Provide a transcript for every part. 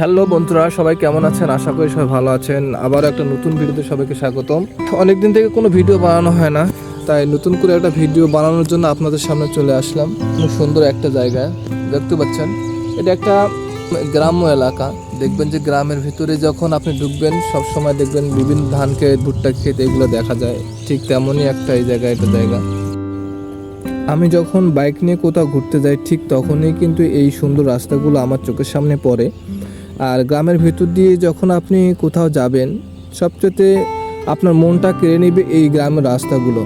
Hello বন্ধুরা, সবাই কেমন আছেন? আশা করি সবাই ভালো আছেন। আবার একটা নতুন ভিডিওতে সবাইকে স্বাগতম। অনেকদিন থেকে কোনো ভিডিও বানানো হয় না, তাই নতুন করে একটা ভিডিও বানানোর জন্য আপনাদের সামনে চলে আসলাম। খুব সুন্দর একটা জায়গা, দেখতে পাচ্ছেন? এটা একটা গ্রাম্য এলাকা। দেখবেন যে গ্রামের ভিতরে যখন আপনি ঢুকবেন, সব সময় দেখবেন বিভিন্ন ধান ক্ষেত ভুট্টা ক্ষেত, এগুলো দেখা যায়। ঠিক তেমনই একটা এই জায়গা একটা জায়গা। আমি যখন বাইক নিয়ে কোথাও ঘুরতে যাই, ঠিক তখনই কিন্তু এই সুন্দর রাস্তাগুলো আমার চোখের সামনে পড়ে। আর গ্রামের ভিতর দিয়ে যখন আপনি কোথাও যাবেন, সবচেয়ে আপনার মনটা কেড়ে নেবে এই গ্রামের রাস্তাগুলো।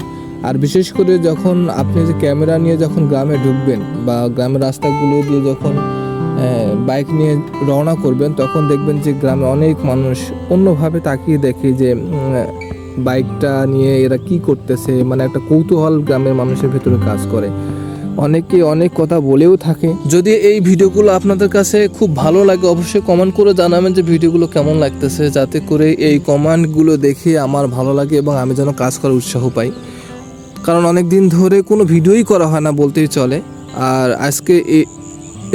আর বিশেষ করে যখন আপনি যে ক্যামেরা নিয়ে যখন গ্রামে ঢুকবেন বা গ্রামের রাস্তাগুলো দিয়ে যখন বাইক নিয়ে রওনা করবেন, তখন দেখবেন যে গ্রামে অনেক মানুষ অন্যভাবে তাকিয়ে দেখে যে বাইকটা নিয়ে এরা কি করতেছে মানে একটা কৌতূহল গ্রামের মানুষের ভেতরে কাজ করে। অনেকে অনেক কথা বলেও থাকে। যদি এই ভিডিওগুলো আপনাদের কাছে খুব ভালো লাগে, অবশ্যই কমেন্ট করে জানাবেন যে ভিডিওগুলো কেমন লাগতেছে, যাতে করে এই কমেন্টগুলো দেখে আমার ভালো লাগে এবং আমি যেন কাজ করার উৎসাহ পাই। কারণ অনেক দিন ধরে কোনো ভিডিওই করা হয় না বলতেই চলে। আর আজকে এই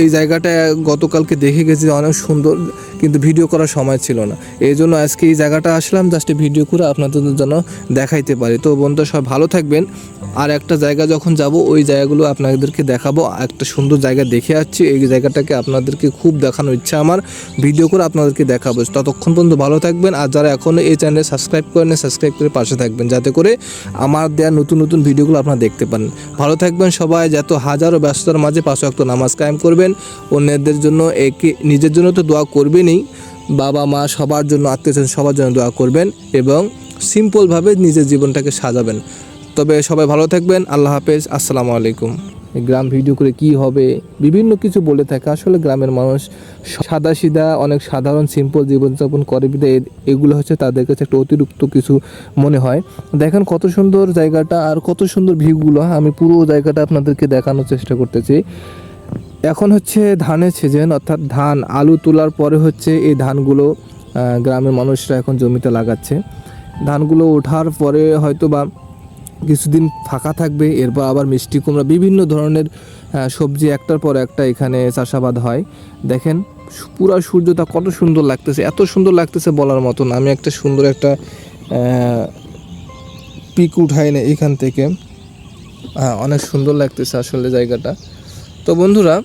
এই জায়গাটা গতকালকে দেখে গেছি অনেক সুন্দর, কিন্তু ভিডিও করার সময় ছিল না। এই জন্য আজকে এই জায়গাটা আসলাম জাস্ট ভিডিও করে আপনাদের জন্য দেখাইতে পারি। তো বন্ধুরা সব ভালো থাকবেন। আর একটা জায়গা যখন যাব, ওই জায়গাগুলো আপনাদেরকে দেখাবো। একটা সুন্দর জায়গা দেখে আসছি। এই জায়গাটাকে আপনাদেরকে খুব দেখানোর ইচ্ছা আমার। ভিডিও করে আপনাদেরকে দেখাবো। ততক্ষণ পর্যন্ত ভালো থাকবেন। আর যারা এখনও এই চ্যানেলে সাবস্ক্রাইব করেন সাবস্ক্রাইব করে পাশে থাকবেন। যাতে করে আমার দেওয়া নতুন নতুন ভিডিওগুলো আপনারা দেখতে পারেন ভালো থাকবেন সবাই। যত হাজারো ব্যস্ততার মাঝে পাঁচ ওয়াক্ত নামাজ কায়েম করবেন, অন্যদের জন্য একে, নিজের জন্য তো দোয়া করবেনই। বাবা, মা সবার জন্য, আত্মীয় সবার জন্য দোয়া করবেন এবং সিম্পলভাবে নিজের জীবনটাকে সাজাবেন। তবে সবাই ভালো থাকবেন, আল্লাহ হাফেজ, আসসালামু আলাইকুম। গ্রাম ভিডিও করে কি হবে, বিভিন্ন কিছু বলে থাকে। আসলে গ্রামের মানুষ সাদা সিধা অনেক সাধারণ সিম্পল জীবনযাপন করে বিধায় এগুলো হচ্ছে তাদের কাছে একটা অতিরিক্ত কিছু মনে হয়। দেখেন কত সুন্দর জায়গাটা আর কত সুন্দর ভিউগুলো আমি পুরো জায়গাটা আপনাদেরকে দেখানোর চেষ্টা করতেছি। এখন হচ্ছে ধানের সিজন অর্থাৎ ধান আলু তোলার পরে হচ্ছে এই ধানগুলো গ্রামের মানুষরা এখন জমিতে লাগাচ্ছে। ধানগুলো ওঠার পরে হয়তো বা কিছুদিন ফাঁকা থাকবে, এরপর আবার মিষ্টি কুমড়া, বিভিন্ন ধরনের সবজি একটার পর একটা এখানে চাষাবাদ হয়। দেখেন পুরো সূর্যটা কত সুন্দর লাগতেছে, এত সুন্দর লাগতেছে বলার মতন। আমি একটা সুন্দর একটা পিক উঠাই না এখান থেকে। হ্যাঁ অনেক সুন্দর লাগতেছে আসলে জায়গাটা। তো বন্ধুরা